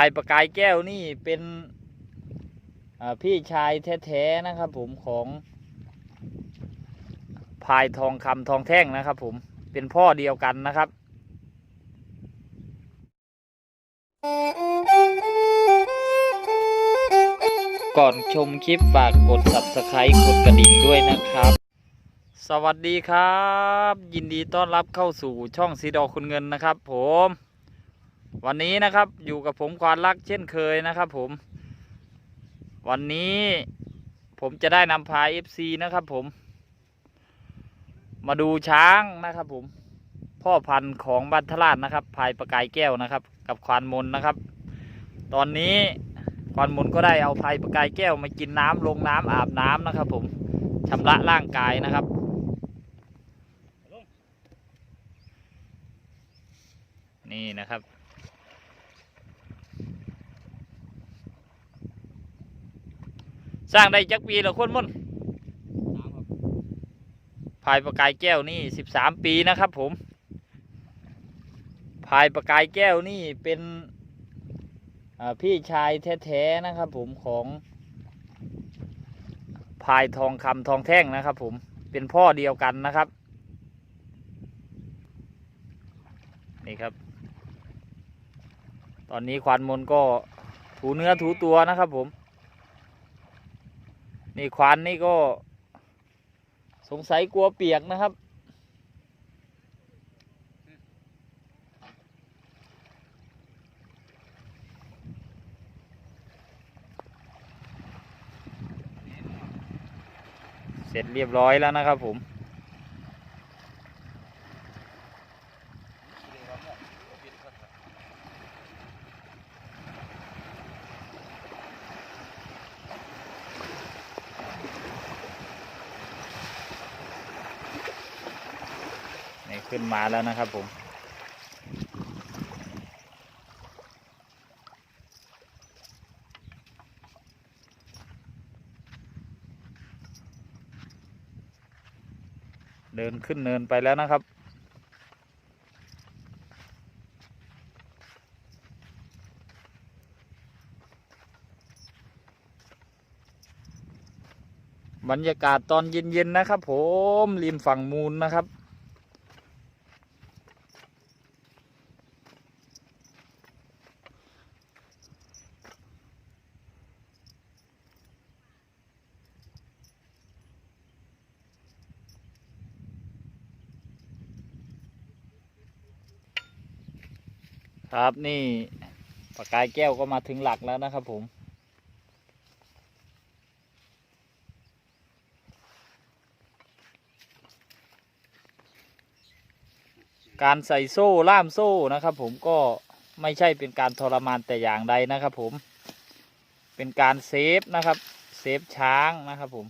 ายประกายแก้วนี่เป็นพี่ชายแท้ๆนะครับ ผมของพายทองคำทองแท่งนะครับ ผมเป็นพ่อเดียวกันนะครับก่อนชมคลิปฝากกด subscribe กดกระดิ่งด้วยนะครับ สวัสดีครับ ยินดีต้อนรับเข้าสู่ช่องสีดอคุณเงินนะครับผม วันนี้นะครับอยู่กับผมควานรักเช่นเคยนะครับผม วันนี้ผมจะได้นำพา FC นะครับผม มาดูช้างนะครับผม พ่อพันธุ์ของบันทราชนะครับพายประกายแก้วนะครับ กับควานมนนะครับ ตอนนี้ควานมนก็ได้เอาพายประกายแก้วมากินน้ำลงน้ำอาบน้ำนะครับ ผมชำระร่างกายนะครับนี่นะครับ สร้างได้จักปีละคนมุ่นพายประกายแก้วนี่สิบสามปีนะครับ ผม พายประกายแก้วนี่เป็นพี่ชายแท้ๆนะครับ ผมของพายทองคำทองแท่งนะครับ ผมเป็นพ่อเดียวกันนะครับ นี่ครับ ตอนนี้ควานมนก็ถูเนื้อถูตัวนะครับผม นี่ควานนี่ก็สงสัยกลัวเปียกนะครับ เสร็จเรียบร้อยแล้วนะครับผม นี่ ขึ้นมาแล้วนะครับผมเดินขึ้นเนินไปแล้วนะครับ บรรยากาศตอนเย็นๆนะครับ ผมริมฝั่งมูลนะครับ ครับนี่ปากกายแก้วก็มาถึงหลักแล้วนะครับผม การใส่โซ่ล่ามโซ่นะครับผมก็ไม่ใช่เป็นการทรมานแต่อย่างใดนะครับผม เป็นการเซฟนะครับ เซฟช้างนะครับผม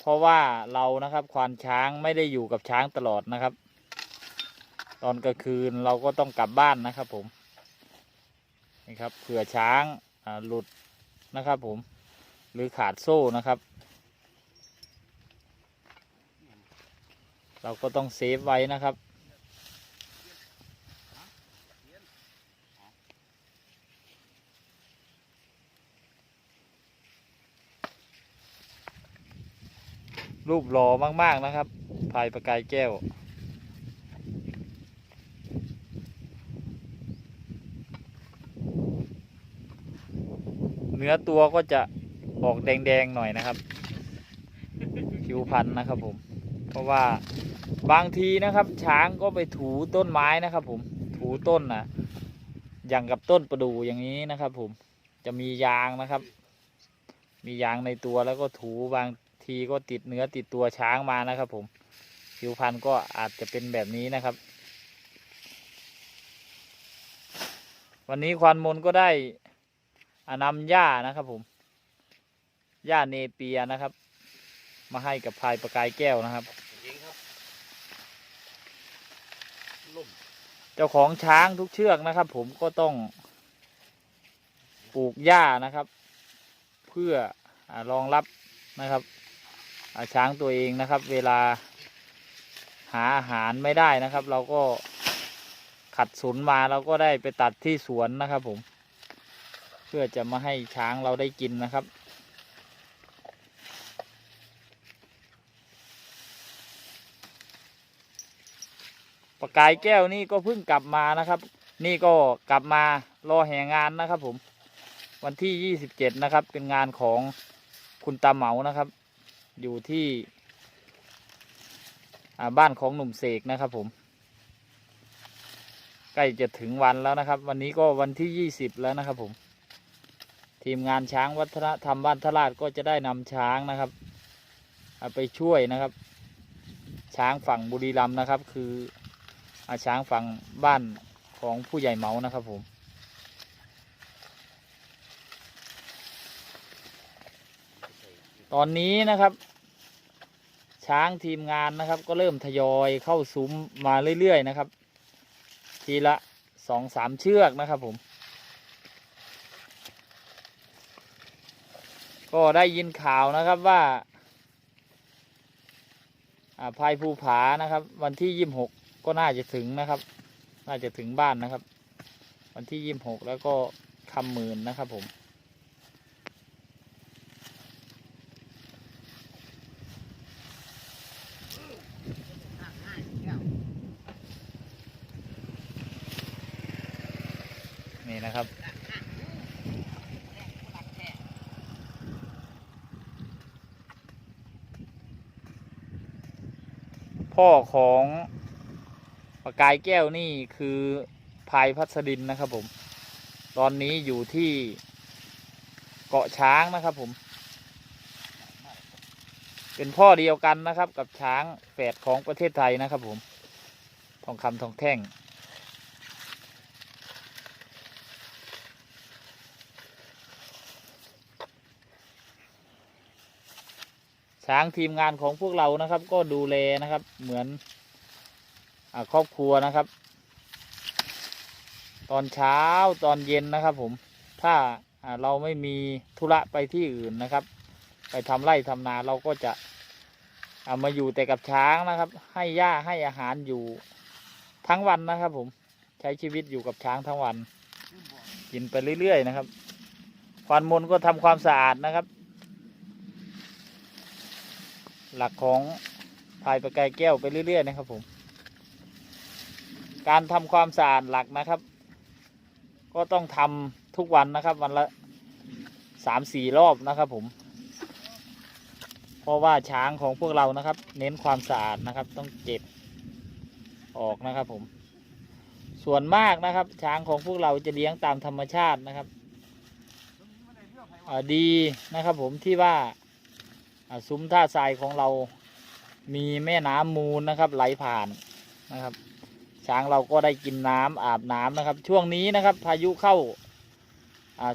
เพราะว่าเรานะครับควานช้างไม่ได้อยู่กับช้างตลอดนะครับ ตอนกลางคืนเราก็ต้องกลับบ้านนะครับผมนี่ครับเผื่อช้างหลุดนะครับผมหรือขาดโซ่นะครับ เราก็ต้องเซฟไว้นะครับรูปหล่อมาก ๆ นะครับพายประกายแก้ว เนื้อตัวก็จะออกแดงๆหน่อยนะครับ ผิวพันธุ์นะครับผม เพราะว่าบางทีนะครับ ช้างก็ไปถูต้นไม้นะครับผมถูต้นนะอย่างกับต้นประดู่อย่างนี้นะครับ ผมจะมียางนะครับ มียางในตัวแล้วก็ถูบางทีก็ติดเนื้อติดตัวช้างมานะครับ ผมผิวพันธุ์ก็อาจจะเป็นแบบนี้นะครับ วันนี้ควานมนก็ได้ อนำหญ้านะครับผมหญ้าเนเปียนะครับ มาให้กับพายประกายแก้วนะครับ เจ้าของช้างทุกเชือกนะครับ ผมก็ต้องปลูกหญ้านะครับ เพื่ออรองรับนะครับช้างตัวเองนะครับ เวลาหาอาหารไม่ได้นะครับ เราก็ขัดสนมาเราก็ได้ไปตัดที่สวนนะครับผม พื่อจะมาให้ช้างเราได้กินนะครับปากกายแก้วนี่ก็เพิ่งกลับมานะครับ นี่ก็กลับมารอแห่งานนะครับ ผม วันที่ยี่สิบเจ็ดนะครับ เป็นงานของคุณตาเหมานะครับ อยู่ที่บ้านของหนุ่มเสกนะครับผม ใกล้จะถึงวันแล้วนะครับ วันนี้ก็วันที่ยี่สิบแล้วนะครับผม ทีมงานช้างวัฒนธรรมบ้านทราชก็จะได้นำช้างนะครับเอาไปช่วยนะครับ ช้างฝั่งบุรีรัมย์นะครับ คืออาช้างฝั่งบ้านของผู้ใหญ่เมานะครับผมตอนนี้นะครับ ช้างทีมงานนะครับ ก็เริ่มทยอยเข้าซุ้มมาเรื่อยๆนะครับ ทีละสองสามเชือกนะครับผม ก็ได้ยินข่าวนะครับว่าภายภูผานะครับ วันที่ยี่สิบหกก็น่าจะถึงนะครับ น่าจะถึงบ้านนะครับ วันที่ยี่สิบหกแล้วก็คำหมื่นนะครับผม พ่อของปากกายแก้วนี่คือพายพัสดินนะครับผม ตอนนี้อยู่ที่เกาะช้างนะครับผม เป็นพ่อเดียวกันนะครับกับช้างแฝดของประเทศไทยนะครับผม ทองคำทองแท่ง ช้างทีมงานของพวกเรานะครับ ก็ดูแลนะครับ เหมือนอครอบครัวนะครับ ตอนเช้าตอนเย็นนะครับ ผมถ้าเราไม่มีธุระไปที่อื่นนะครับ ไปทำไร่ทำนาเราก็จะเอามาอยู่แต่กับช้างนะครับ ให้หญ้าให้อาหารอยู่ทั้งวันนะครับ ผมใช้ชีวิตอยู่กับช้างทั้งวัน กินไปเรื่อยๆนะครับควานมนก็ทำความสะอาดนะครับ หลักของพายประกายแก้วไปเรื่อย ๆ นะครับผม การทำความสะอาดหลักนะครับ ก็ต้องทำทุกวันนะครับ วันละสามสี่รอบนะครับผม เพราะว่าช้างของพวกเรานะครับ เน้นความสะอาดนะครับ ต้องเก็บออกนะครับผม ส่วนมากนะครับ ช้างของพวกเราจะเลี้ยงตามธรรมชาตินะครับอ่าดีนะครับผมที่ว่า ซุ้มท่าทรายของเรามีแม่น้ำมูลนะครับ ไหลผ่านนะครับ ช้างเราก็ได้กินน้ำอาบน้ำนะครับ ช่วงนี้นะครับ พายุเข้า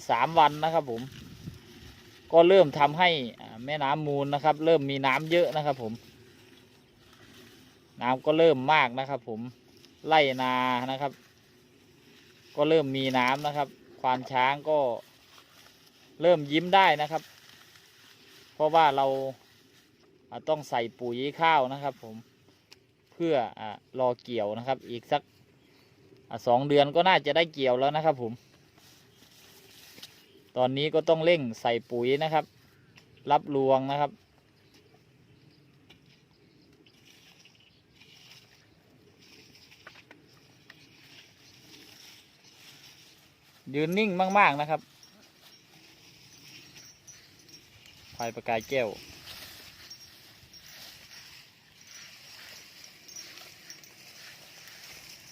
สามวันนะครับผม ก็เริ่มทำให้แม่น้ำมูลนะครับ เริ่มมีน้ำเยอะนะครับผม น้ำก็เริ่มมากนะครับ ผมไล่นานะครับ ก็เริ่มมีน้ำนะครับ ควานช้างก็เริ่มยิ้มได้นะครับ เพราะว่าเราต้องใส่ปุ๋ยข้าวนะครับ ผมเพื่ออรอเกี่ยวนะครับ อีกสักอสองเดือนก็น่าจะได้เกี่ยวแล้วนะครับ ผม ตอนนี้ก็ต้องเร่งใส่ปุ๋ยนะครับ รับรวงนะครับยืนนิ่งมาก ๆ นะครับ พายประกายแก้ว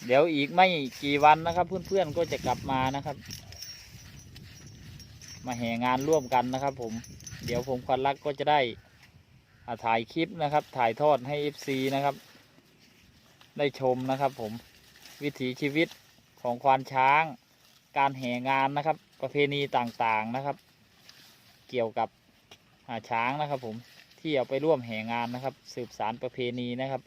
เดี๋ยวอีกไม่กี่วันนะครับเพื่อนๆก็จะกลับมานะครับ มาแห่งานร่วมกันนะครับ ผม เดี๋ยวผมควันรักก็จะได้ถ่ายคลิปนะครับ ถ่ายทอดให้ FC นะครับ ได้ชมนะครับ ผมวิถีชีวิตของควานช้าง การแห่งานนะครับ ประเพณีต่างๆนะครับ เกี่ยวกับ ช้างนะครับ ผมที่เอาไปร่วมแห่งานนะครับ สืบสารประเพณีนะครับ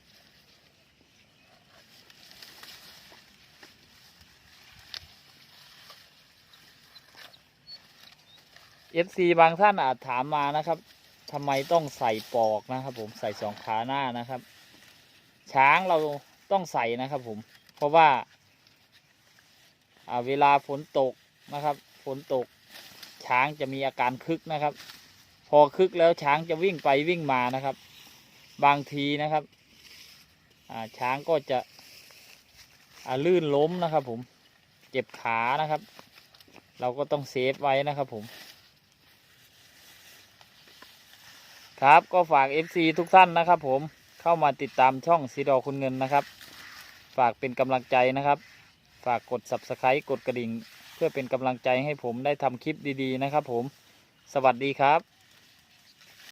FC บางท่านอาจถามมานะครับทำไมต้องใส่ปอกนะครับ ผมใส่สองขาหน้านะครับ ช้างเราต้องใส่นะครับ ผมเพราะว่าอ่าเวลาฝนตกนะครับ ฝนตกช้างจะมีอาการคึกนะครับ พอคึกแล้วช้างจะวิ่งไปวิ่งมานะครับ บางทีนะครับช้างก็จะลื่นล้มนะครับ ผมเจ็บขานะครับ เราก็ต้องเซฟไว้นะครับผมครับก็ฝาก FC ทุกท่านนะครับ ผมเข้ามาติดตามช่องสีดอคุณเงินนะครับ ฝากเป็นกำลังใจนะครับ ฝากกด Subscribe กดกระดิ่ง เพื่อเป็นกำลังใจให้ผมได้ทำคลิปดีๆนะครับ ผม สวัสดีครับ